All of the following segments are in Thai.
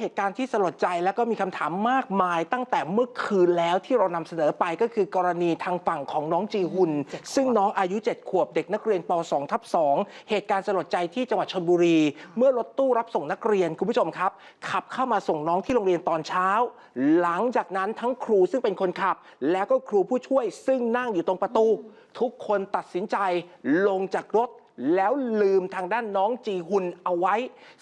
เหตุการณ์ที่สลดใจและก็มีคำถามมากมาย ตั้งแต่เมื่อคืนแล้วที่เรานำเสนอไปก็คือกรณีทางฝั่งของน้องจีฮุนเจ็ดขวบซึ่งน้องอายุ 7 ขวบเด็กนักเรียนป .2 ทับ2เหตุการณ์สลดใจที่จังหวัดชลบุรี เมื่อรถตู้รับส่งนักเรียนคุณผู้ชมครับ ขับเข้ามาส่งน้องที่โรงเรียนตอนเช้า หลังจากนั้นทั้งครูซึ่งเป็นคนขับ แล้วก็ครูผู้ช่วยซึ่งนั่งอยู่ตรงประตู ทุกคนตัดสินใจลงจากรถ แล้วลืมทางด้านน้องจีฮุนเอาไว้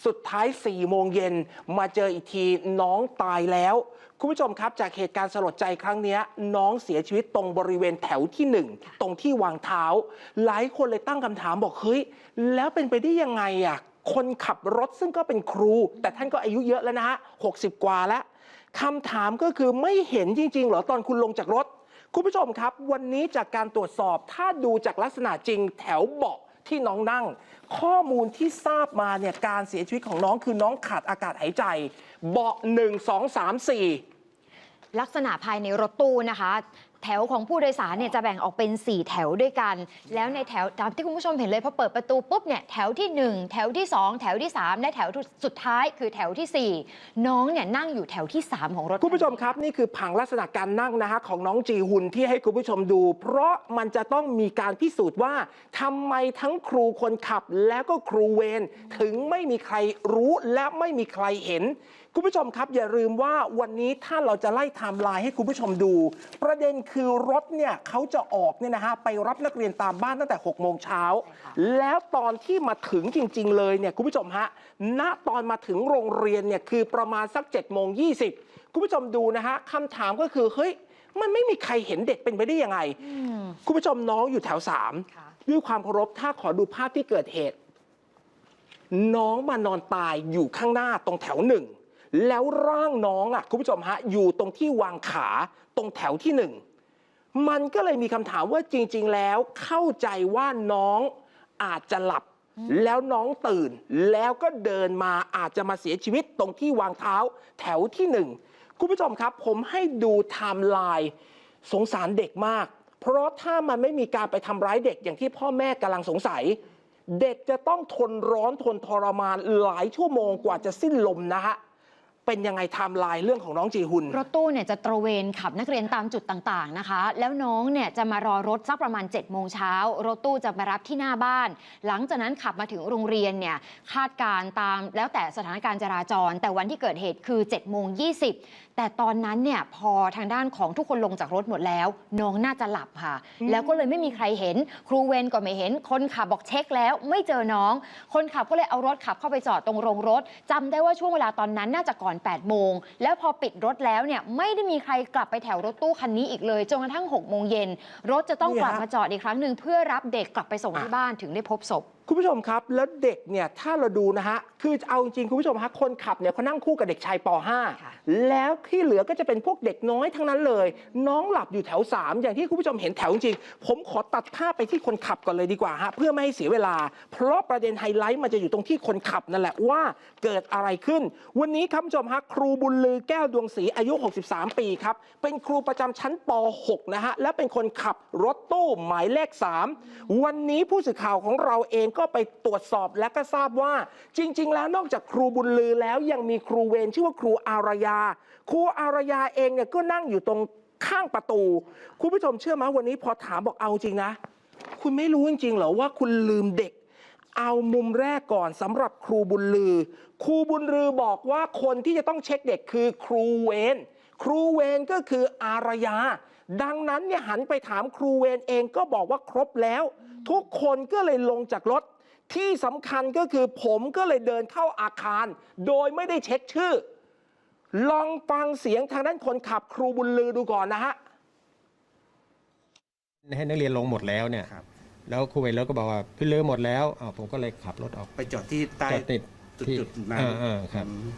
สุดท้าย4ี่โมงเย็นมาเจออีกทีน้องตายแล้ว คุณผู้ชมครับจากเหตุการณ์สลดใจครั้งเนี้ยน้องเสียชีวิตตรงบริเวณแถวที่หนึ่งตรงที่วางเท้า หลายคนเลยตั้งคำถามบอกเฮ้ยแล้วเป็นไปได้ยังไงอะคนขับรถซึ่งก็เป็นครู แต่ท่านก็อายุเยอะแล้วนะฮะ60กว่าแล้วคำถามก็คือไม่เห็นจริงๆเหรอตอนคุณลงจากรถ คุณผู้ชมครับ วันนี้จากการตรวจสอบถ้าดูจากลักษณะจริงแถวเบาะ ที่น้องนั่ง ข้อมูลที่ทราบมาเนี่ยการเสียชีวิตของน้องคือน้องขาดอากาศหายใจ เบาะหนึ่งสองสามสี่ลักษณะภายในรถตู้นะคะ แถวของผู้โดยสารเนี่ยจะแบ่งออกเป็น 4 แถวด้วยกัน แล้วในแถวตามที่คุณผู้ชมเห็นเลยพอเปิดประตูปุ๊บเนี่ยแถวที่ 1 แถวที่ 2 แถวที่ 3 และแถวสุดท้ายคือแถวทีสี่4 น้องเนี่ยนั่งอยู่แถวที่ 3 ของรถคุณผู้ชมครับ นี่คือผังลักษณะการนั่งนะฮะของน้องจีฮุนที่ให้คุณผู้ชมดู เพราะมันจะต้องมีการพิสูจน์ว่าทำไมทั้งครูคนขับแล้วก็ครูเวรถึงไม่มีใครรู้และไม่มีใครเห็นคุณผู้ชมครับอย่าลืมว่าวันนี้ถ้าเราจะไล่ไทม์ไลน์ให้คุณผู้ชมดู ประเด็นคือรถเนี่ยเขาจะออกเนี่ยนะฮะไปรับนักเรียนตามบ้านตั้งแต่6โมงเช้าแล้วตอนที่มาถึงจริง ๆ เลยเนี่ยคุณผู้ชมฮะณตอนมาถึงโรงเรียนเนี่ยคือประมาณสัก7โมง20คุณผู้ชมดูนะฮะคำถามก็คือเฮ้ยมันไม่มีใครเห็นเด็กเป็นไปได้ยังไงอืมคุณผู้ชมน้องอยู่แถวค่ะ3ด้วยความเคารพถ้าขอดูภาพที่เกิดเหตุ น้องมานอนตายอยู่ข้างหน้าตรงแถวหนึ่ง แล้วร่างน้องอะคุณผู้ชมฮะอยู่ตรงที่วางขาตรงแถวที่หนึ่งมันก็เลยมีคำถามว่าจริง ๆ แล้วเข้าใจว่าน้องอาจจะหลับ แล้วน้องตื่น แล้วก็เดินมาอาจจะมาเสียชีวิตตรงที่วางเท้าแถวที่หนึ่งคุณผู้ชมครับ ผมให้ดูไทม์ไลน์สงสารเด็กมาก เพราะถ้ามันไม่มีการไปทำร้ายเด็กอย่างที่พ่อแม่กำลังสงสัย เด็กจะต้องทนร้อนทนทรมานหลายชั่วโมงกว่าจะสิ้นลมนะฮะ เป็นยังไงไทม์ไลน์เรื่องของน้องจีฮุน รถตู้เนี่ยจะตระเวนขับนักเรียนตามจุดต่างๆนะคะ แล้วน้องเนี่ยจะมารอรถสักประมาณ7จ็ดโมงเช้ารถตู้จะมารับที่หน้าบ้าน หลังจากนั้นขับมาถึงโรงเรียนเนี่ยคาดการณ์ตามแล้วแต่สถานการณ์จราจร แต่วันที่เกิดเหตุคือ7จ็ดโมงยีแต่ตอนนั้นเนี่ยพอทางด้านของทุกคนลงจากรถหมดแล้ว น้องน่าจะหลับค่ะอืมแล้วก็เลยไม่มีใครเห็น ครูเวรก็ไม่เห็น คนขับบอกเช็คแล้วไม่เจอน้อง คนขับก็เลยเอารถขับเข้าไปจอดตรงโรงรถจำได้ว่าช่วงเวลาตอนนั้นน่าจะก่อน8 โมง แล้วพอปิดรถแล้วเนี่ยไม่ได้มีใครกลับไปแถวรถตู้คันนี้อีกเลยจนกระทั่ง6โมงเย็นรถจะต้องเนี่ยกลับมาจอดอีกครั้งหนึ่งเพื่อรับเด็กกลับไปส่งอะที่บ้านถึงได้พบศพ คุณผู้ชมครับ แล้วเด็กเนี่ยถ้าเราดูนะฮะ คือเอาจริงๆคุณผู้ชมฮะคนขับเนี่ยเขานั่งคู่กับเด็กชายป ค่ะ .5 แล้วที่เหลือก็จะเป็นพวกเด็กน้อยทั้งนั้นเลย น้องหลับอยู่แถว 3 อย่างที่คุณผู้ชมเห็นแถวจริงๆผมขอตัดภาพไปที่คนขับก่อนเลยดีกว่าฮะเพื่อไม่ให้เสียเวลา เพราะประเด็นไฮไลท์มันจะอยู่ตรงที่คนขับนั่นแหละว่าเกิดอะไรขึ้น วันนี้ครับคุณผู้ชมฮะครูบุญลือแก้วดวงศรีอายุ 63 ปีครับเป็นครูประจำชั้นป .6 นะฮะและเป็นคนขับรถตู้หมายเลข 3 วันนี้ผู้สื่อข่าวของเราเองก็ไปตรวจสอบและก็ทราบว่า จริง ๆ แล้วนอกจากครูบุญลือแล้วยังมีครูเวรชื่อว่าครูอารยา ครูอารยาเองเนี่ยก็นั่งอยู่ตรงข้างประตู คุณผู้ชมเชื่อไหมวันนี้พอถามบอกเอาจริงนะ คุณไม่รู้จริงๆเหรอว่าคุณลืมเด็ก เอามุมแรกก่อนสำหรับครูบุญลือ ครูบุญลือบอกว่าคนที่จะต้องเช็คเด็กคือครูเวรครูเวรก็คืออารยา ดังนั้นเนี่ยหันไปถามครูเวรเองก็บอกว่าครบแล้ว ทุกคนก็เลยลงจากรถ ที่สำคัญก็คือผมก็เลยเดินเข้าอาคาร โดยไม่ได้เช็คชื่อ ลองฟังเสียงทางด้านคนขับครูบุญลือดูก่อนนะฮะให้นักเรียนลงหมดแล้วเนี่ยครับแล้วครูเวรรถก็บอกว่าพี่เลือหมดแล้วอ้าวผมก็เลยขับรถออกไปจอดที่ใต้จอดติดจุดที่จุดนั้นอ่าอ่าครับอืม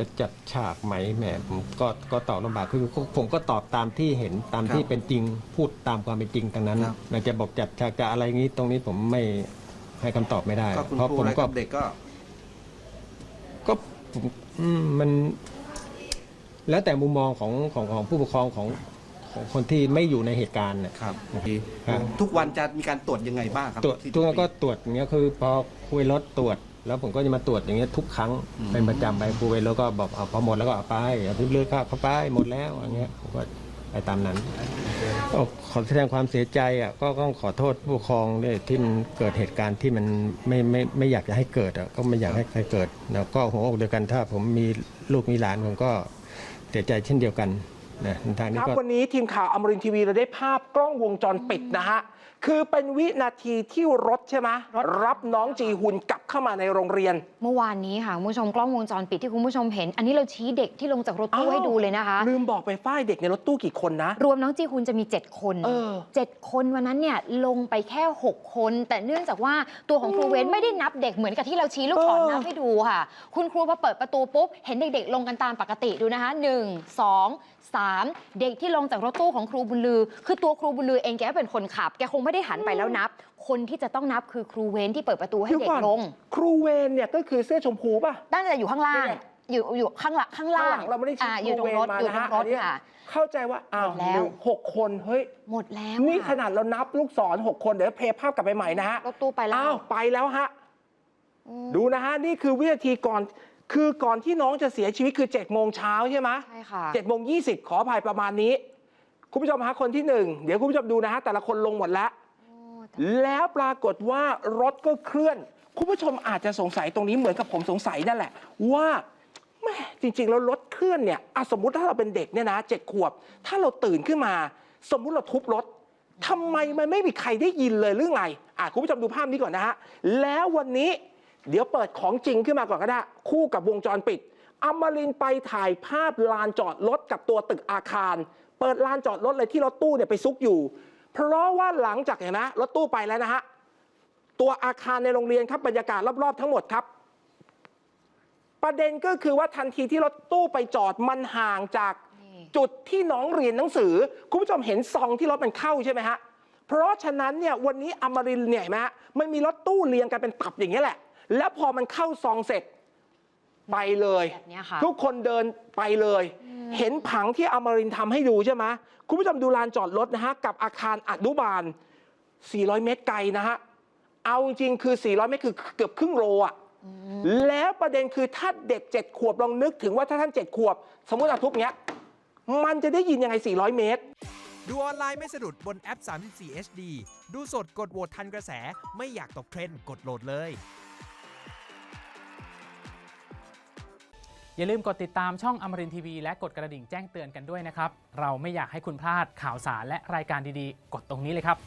จะจัดฉากไหมแหมผมก็ก็ตอบลำบากคือผมก็ตอบตามที่เห็นตามที่เป็นจริงพูดตามความเป็นจริงทั้งนั้นนะจะบอกจัดฉากจะอะไรงี้ตรงนี้ผมไม่ให้คำตอบไม่ได้ ก็คุณเพราะครูผมและก็กับเด็กก็ ก็ผมอืมมัน แล้วแต่มุมมองของของของผู้ปกครองของของคนที่ไม่อยู่ในเหตุการณ์เนี่ย ครับครับ ทุกวันจะมีการตรวจยังไงบ้างครับตรวจที่ทุกคนก็ตรวจอย่างเงี้ยคือพอคุยรถตรวจ แล้วผมก็จะมาตรวจอย่างเงี้ยทุกครั้งเป็นประจำไปครูเวรแล้วก็บอกเอาพอหมดแล้วก็เอาไปเอาพิมพ์เลือกเข้าไปหมดแล้วอย่างเงี้ยผมก็ไปตามนั้นก็ขอแสดงความเสียใจอะก็ต้องขอโทษผู้ปกครองด้วยที่มันเกิดเหตุการณ์ที่มันไม่ไม่ไม่อยากจะให้เกิดอะก็ไม่อยากให้ใครเกิดแล้วก็หัวอกเดียวกันถ้าผมมีลูกมีหลานผมก็เสียใจเช่นเดียวกัน นะทางนี้ครับก็วันนี้ทีมข่าวอมรินทร์ทีวีเราได้ภาพกล้องวงจรปิดนะฮะ คือเป็นวินาทีที่รถใช่ไหมรับน้องจีฮุนกลับเข้ามาในโรงเรียน เมื่อวานนี้ค่ะคุณผู้ชมกล้องวงจรปิดที่คุณผู้ชมเห็น อันนี้เราชี้เด็กที่ลงจากรถตู้ให้ดูเลยนะคะ ลืมบอกไปฝ้ายเด็กในรถตู้กี่คนนะ รวมน้องจีคุณจะมี 7 คนเออ เจ็ดคนวันนั้นเนี่ยลงไปแค่ 6 คน แต่เนื่องจากว่าตัวของครูเว้นไม่ได้นับเด็กเหมือนกับที่เราชี้ลูกศรเออ นับให้ดูค่ะ คุณครูพอเปิดประตูปุ๊บเห็นเด็กๆ ลงกันตามปกติดูนะคะ 1 2 3 เด็กที่ลงจากรถตู้ของครูบุญลือ คือตัวครูบุญลือเองแกก็เป็นคนขับ แกคงไม่ได้หันไปแล้วนับ คนที่จะต้องนับคือครูเว้นที่เปิดประตูให้เดี๋ยวเด็ก่กอนลง ครูเวนเนี่ยก็คือเสื้อชมพูป่ะน่าจะอยู่ข้างล่างเนี่ยอยู่อยู่ข้างหลังข้างล่างข้างหลังเราไม่ได้ชี้อ่าอยู่ตรงรถครูเวรมาอยู่ตรงนะฮะรถอันนี้ค่ะเข้าใจว่าอ้าวหมดแล้วหนึ่งหกคนเฮ้ยหมดแล้ว นี่อะขนาดเรานับลูกศรหกคนเดี๋ยวเพลย์ภาพกลับไปใหม่นะฮะรถตู้ไปแล้วอ้าวไปแล้วฮะอืมดูนะฮะนี่คือวินาทีก่อน คือก่อนที่น้องจะเสียชีวิตคือ7จ็ดโมงเช้าใช่ไหมใช่ค่ะเจ็ดโมงยี่สิบขออภัยประมาณนี้ คุณผู้ชมฮะคนที่หนึ่งเดี๋ยวคุณผู้ชมดูนะฮะแต่ละคนลงหมดแล้วโอ้แต่แล้วปรากฏว่ารถก็เคลื่อน คุณผู้ชมอาจจะสงสัยตรงนี้เหมือนกับผมสงสัยนั่นแหละ ว่าแม่จริง ๆ แล้วรถเคลื่อนเนี่ยอะสมมุติถ้าเราเป็นเด็กเนี่ยนะเจ็ดขวบ ถ้าเราตื่นขึ้นมา สมมุติเราทุบรถทำไมมันไม่มีใครได้ยินเลยหรือไงอะคุณผู้ชมดูภาพนี้ก่อนนะฮะแล้ววันนี้ เดี๋ยวเปิดของจริงขึ้นมาก่อนก็ได้ คู่กับวงจรปิดอมรินไปถ่ายภาพลานจอดรถกับตัวตึกอาคาร เปิดลานจอดรถเลยที่รถตู้เนี่ยไปซุกอยู่ เพราะว่าหลังจากเห็นไหมรถตู้ไปแล้วนะฮะตัวอาคารในโรงเรียนครับบรรยากาศรอบๆทั้งหมดครับ ประเด็นก็คือว่าทันทีที่รถตู้ไปจอดมันห่างจากจุดที่น้องเรียนหนังสือ คุณผู้ชมเห็นซองที่รถมันเข้าใช่ไหมฮะเพราะฉะนั้นเนี่ยวันนี้อมรินเนี่ยเห็นไหมฮะมันมีรถตู้เรียงกันเป็นตับอย่างนี้แหละ แล้วพอมันเข้าซองเสร็จไปเลย แบบเนี้ยค่ะ ทุกคนเดินไปเลย เห็นผังที่อมรินทร์ทำให้ดูใช่ไหมคุณผู้ชมดูลานจอดรถนะฮะ กับอาคารอนุบาล 400 เมตรไกลนะฮะ เอาจริงๆคือ 400 เมตรคือเกือบครึ่งโลอะแล้วประเด็นคือถ้าเด็ก 7 ขวบลองนึกถึงว่าถ้าท่าน 7 ขวบ สมมติอาทุบเนี้ย มันจะได้ยินยังไง 400 เมตร ดูออนไลน์ไม่สะดุดบนแอป 34 HD ดูสดกดโหวตทันกระแส ไม่อยากตกเทรนด์กดโหลดเลย อย่าลืมกดติดตามช่องอมรินทีวีและกดกระดิ่งแจ้งเตือนกันด้วยนะครับ เราไม่อยากให้คุณพลาดข่าวสารและรายการดีๆ กดตรงนี้เลยครับ